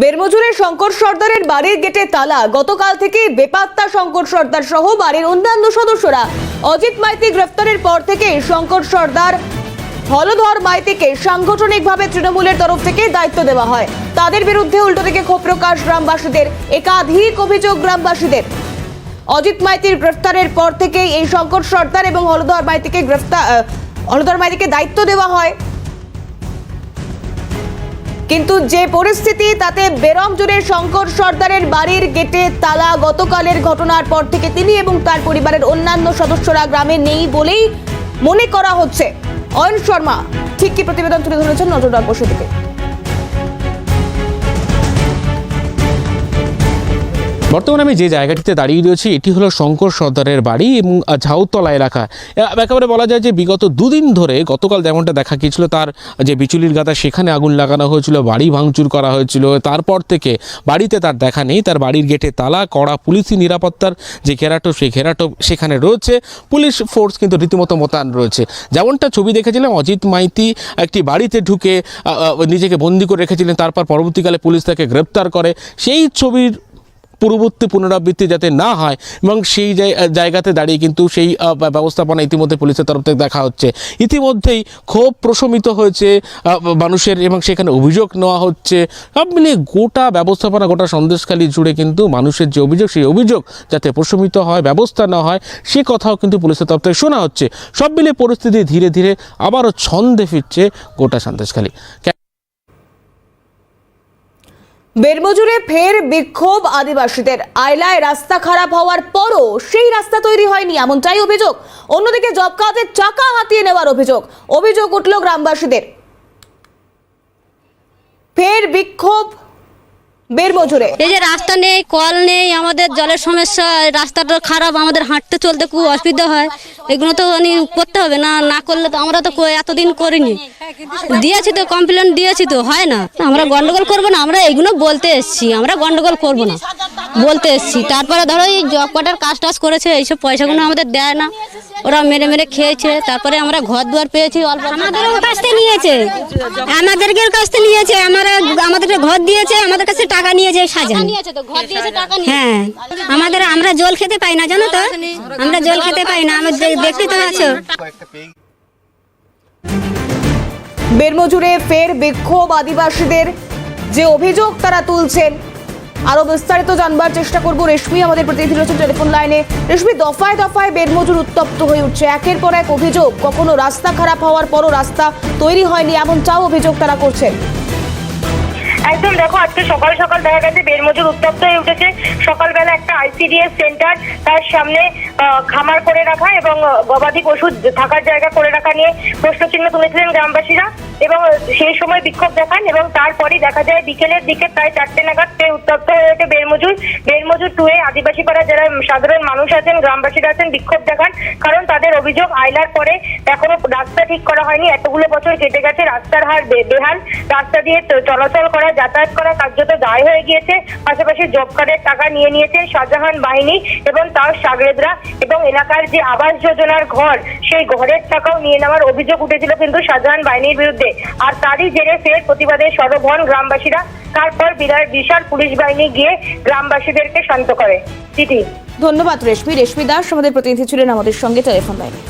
বেরমজুরের শঙ্কর সর্দারের বাড়ির গেটে তালা। গতকাল থেকে বেপাত্তা শঙ্কর সর্দার সহ বাড়ির অন্যান্য সদস্যরা অজিত মাইতি গ্রেফতারের পর থেকে শঙ্কর সর্দার হলধর মাইতিকে সাংগঠনিকভাবে তৃণমূলের তরফ থেকে দায়িত্ব দেওয়া হয়। তাদের বিরুদ্ধে উল্টো থেকে ক্ষোভ প্রকাশ গ্রামবাসীদের। একাধিক অভিযোগ গ্রামবাসীদের। অজিত মাইতির গ্রেফতারের পর থেকে এই শঙ্কর সর্দার এবং হলধর মাইতিকে গ্রেফতার হলধর মাইতিকে দায়িত্ব দেওয়া হয়। কিন্তু যে পরিস্থিতি, তাতে বেরমজুরের শঙ্কর সর্দারের বাড়ির গেটে তালা গতকালের ঘটনার পর থেকে তিনি এবং তার পরিবারের অন্যান্য সদস্যরা গ্রামে নেই বলেই মনে করা হচ্ছে। অয়ন শর্মা, ঠিক কি প্রতিবেদন তুলে ধরেছেন নজর রাখব সেদিকে বর্তমানে আমি যে জায়গাটিতে দাঁড়িয়ে রয়েছি, এটি হলো শঙ্কর সর্দারের বাড়ি এবং ঝাউতলা এলাকা। একেবারে বলা যায় যে বিগত দুদিন ধরে গতকাল যেমনটা দেখা গিয়েছিল, তার যে বিচুলির গাদা, সেখানে আগুন লাগানো হয়েছিল, বাড়ি ভাঙচুর করা হয়েছিল। তারপর থেকে বাড়িতে তার দেখা নেই। তার বাড়ির গেটে তালা, কড়া পুলিশি নিরাপত্তার যে ঘেরাটো, সেই ঘেরাটো সেখানে রয়েছে। পুলিশ ফোর্স কিন্তু রীতিমতো মোতায়েন রয়েছে। যেমনটা ছবি দেখেছিলাম, অজিত মাইতি একটি বাড়িতে ঢুকে নিজেকে বন্দি করে রেখেছিলেন। তারপর পরবর্তীকালে পুলিশ তাকে গ্রেপ্তার করে। সেই ছবির পূর্ববর্তী পুনরাবৃত্তি যাতে না হয় এবং সেই জায়গাতে দাঁড়িয়ে কিন্তু সেই ব্যবস্থাপনা ইতিমধ্যে পুলিশের তরফ থেকে দেখা হচ্ছে। ইতিমধ্যেই ক্ষোভ প্রশমিত হয়েছে মানুষের এবং সেখানে অভিযোগ নেওয়া হচ্ছে। সব মিলিয়ে গোটা ব্যবস্থাপনা, গোটা সন্দেশখালী জুড়ে কিন্তু মানুষের যে অভিযোগ, সেই অভিযোগ যাতে প্রশমিত হয়, ব্যবস্থা নেওয়া হয়, সে কথাও কিন্তু পুলিশের তরফ থেকে শোনা হচ্ছে। সব মিলিয়ে পরিস্থিতি ধীরে ধীরে আবারও ছন্দে ফিরছে গোটা সন্দেশখালী। বেরমজুরে ফের বিক্ষোভ আদিবাসীদের। আইলায় রাস্তা খারাপ হওয়ার পরও সেই রাস্তা তৈরি হয়নি এমনটাই অভিযোগ। অন্যদিকে জব কার্ডের চাকা হাতিয়ে নেওয়ার অভিযোগ। অভিযোগ উঠল গ্রামবাসীদের। ফের বিক্ষোভ বেরমজুরে। এই যে রাস্তা নেই কল নেই আমাদের জলের সমস্যা রাস্তাটা খারাপ আমাদের হাঁটতে চলতে খুব অসুবিধা হয়। এগুলো তো মানে করতে হবে না না করলে তো আমরা তো এতদিন করিনি। দিয়েছি তো কমপ্লেন দিয়েছি তো হয় না। আমরা গন্ডগোল করব না আমরা এগুলো বলতে এসছি আমরা গন্ডগোল করব না বলতে এসছি। তারপরে ধরো এই জব কার্ডের কাজ টাজ করেছে এইসব পয়সাগুলো আমাদের দেয় না। ওরা মেরে মেরে খেয়েছে তারপরে আমরা ঘর দুয়ার পেয়েছি অল্প আমাদেরও কাছ থেকে নিয়েছে। আমাদেরকে কাছ থেকে নিয়েছে আমরা আমাদেরকে ঘর দিয়েছে আমাদের কাছে টাকা নিয়েছে সাজান হ্যাঁ আমাদের আমরা জল খেতে পাই না জানো তো? আমরা জল খেতে পাই না আমরা দে- দেখতে তো আছো। বেরমজুরে ফের বিক্ষোভ আদিবাসীদের যে অভিযোগ তারা তুলছেন আরও বিস্তারিত জানবার চেষ্টা করব রেশমি আমাদের প্রতিনিধি রয়েছেন টেলিফোন লাইনে। রেশমি দফায় দফায় বেরমজুর উত্তপ্ত হয়ে উঠছে। একের পর এক অভিযোগ কখনো রাস্তা খারাপ হওয়ার পরও রাস্তা তৈরি হয়নি এমনটাও অভিযোগ তারা করছেন। একদম দেখো, আজকে সকাল সকাল দেখা গেছে বেরমজুর উত্তপ্ত হয়ে উঠেছে। সকালবেলা একটা আইসিডিএস সেন্টার তার সামনে খামার করে রাখা এবং গবাদি পশু থাকার জায়গা করে রাখা নিয়ে প্রশ্নচিহ্ন তুলেছিলেন গ্রামবাসীরা। এবং সেই সময় বিক্ষোভ দেখান এবং তারপরে দেখা যায় বিকেলের দিকে প্রায় চারটে নাগাদ ফের উত্তপ্ত হয়ে ওঠে বেরমজুর বেরমজুর টুয়ে আদিবাসী পাড়া যারা সাধারণ মানুষ আছেন, গ্রামবাসীরা আছেন, বিক্ষোভ দেখান। কারণ তাদের অভিযোগ আইলার পরে এখনও রাস্তা ঠিক করা হয়নি। এতগুলো বছর কেটে গেছে রাস্তার হার বেহাল। রাস্তা দিয়ে চলাচল করা, যাতায়াত করা কার্যত দায় হয়ে গিয়েছে। পাশাপাশি জব কার্ডের টাকা নিয়ে নিয়েছে শাহজাহান বাহিনী এবং তার সাগরেদরা এবং এলাকার যে আবাস যোজনার ঘর, সেই ঘরের টাকাও নিয়ে নেওয়ার অভিযোগ উঠেছিল কিন্তু শাহজাহান বাহিনীর বিরুদ্ধে। আর তারই জেরে ফের প্রতিবাদে সরব গ্রামবাসীরা। তারপর বিশাল পুলিশ বাহিনী গিয়ে গ্রামবাসীদেরকে শান্ত করে। চিঠি। ধন্যবাদ রেশমি। রেশমি দাস, আমাদের প্রতিনিধি ছিলেন আমাদের সঙ্গে, টেলিফোন লাইনে।